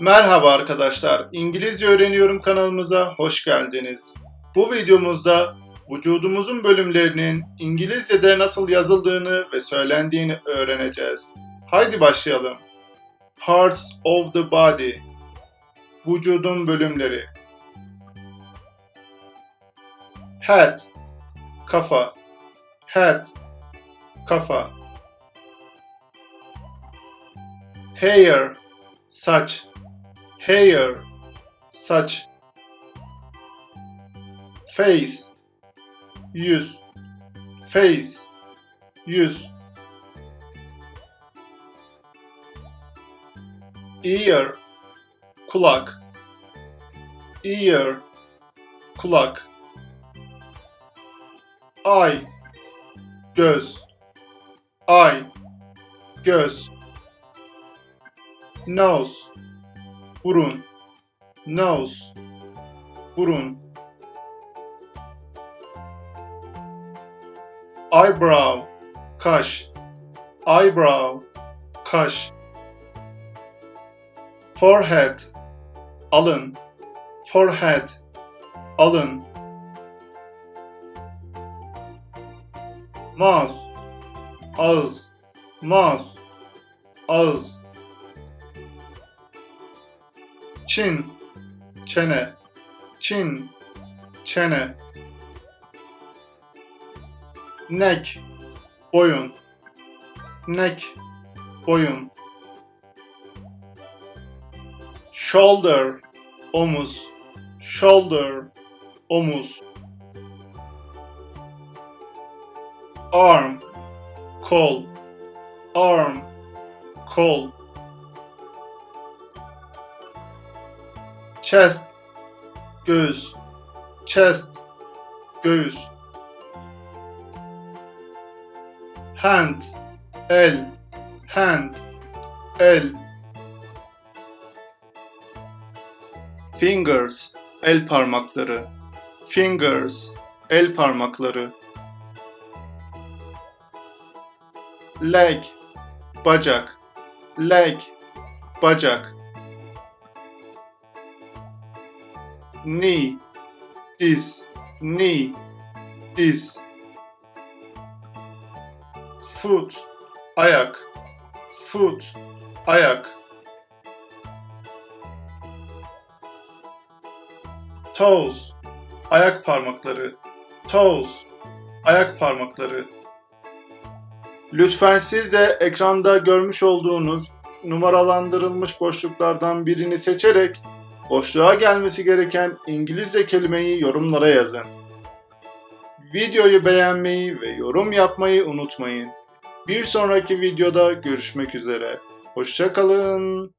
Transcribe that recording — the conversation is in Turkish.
Merhaba arkadaşlar, İngilizce Öğreniyorum kanalımıza hoş geldiniz. Bu videomuzda vücudumuzun bölümlerinin İngilizce'de nasıl yazıldığını ve söylendiğini öğreneceğiz. Haydi başlayalım. Parts of the body Vücudun bölümleri Head Kafa Head Kafa Hair Saç hair saç face yüz face yüz ear kulak ear kulak eye göz eye göz nose burun. Nose. Burun. Eyebrow. Kaş. Eyebrow. Kaş. Forehead. Alın. Forehead. Alın. Mouth. Ağız. Mouth. Ağız Çin, çene, Çin, çene. Neck, boyun, neck, boyun. Shoulder, omuz, shoulder, omuz. Arm, kol, arm, kol. Chest. Göğüs. Chest. Göğüs. Hand. El. Hand. El. Fingers. El parmakları. Fingers. El parmakları. Leg. Bacak. Leg. Bacak knee, diz, knee, diz. Foot, ayak, foot, ayak. Toes, ayak parmakları, toes, ayak parmakları. Lütfen siz de ekranda görmüş olduğunuz numaralandırılmış boşluklardan birini seçerek boşluğa gelmesi gereken İngilizce kelimeyi yorumlara yazın. Videoyu beğenmeyi ve yorum yapmayı unutmayın. Bir sonraki videoda görüşmek üzere. Hoşçakalın.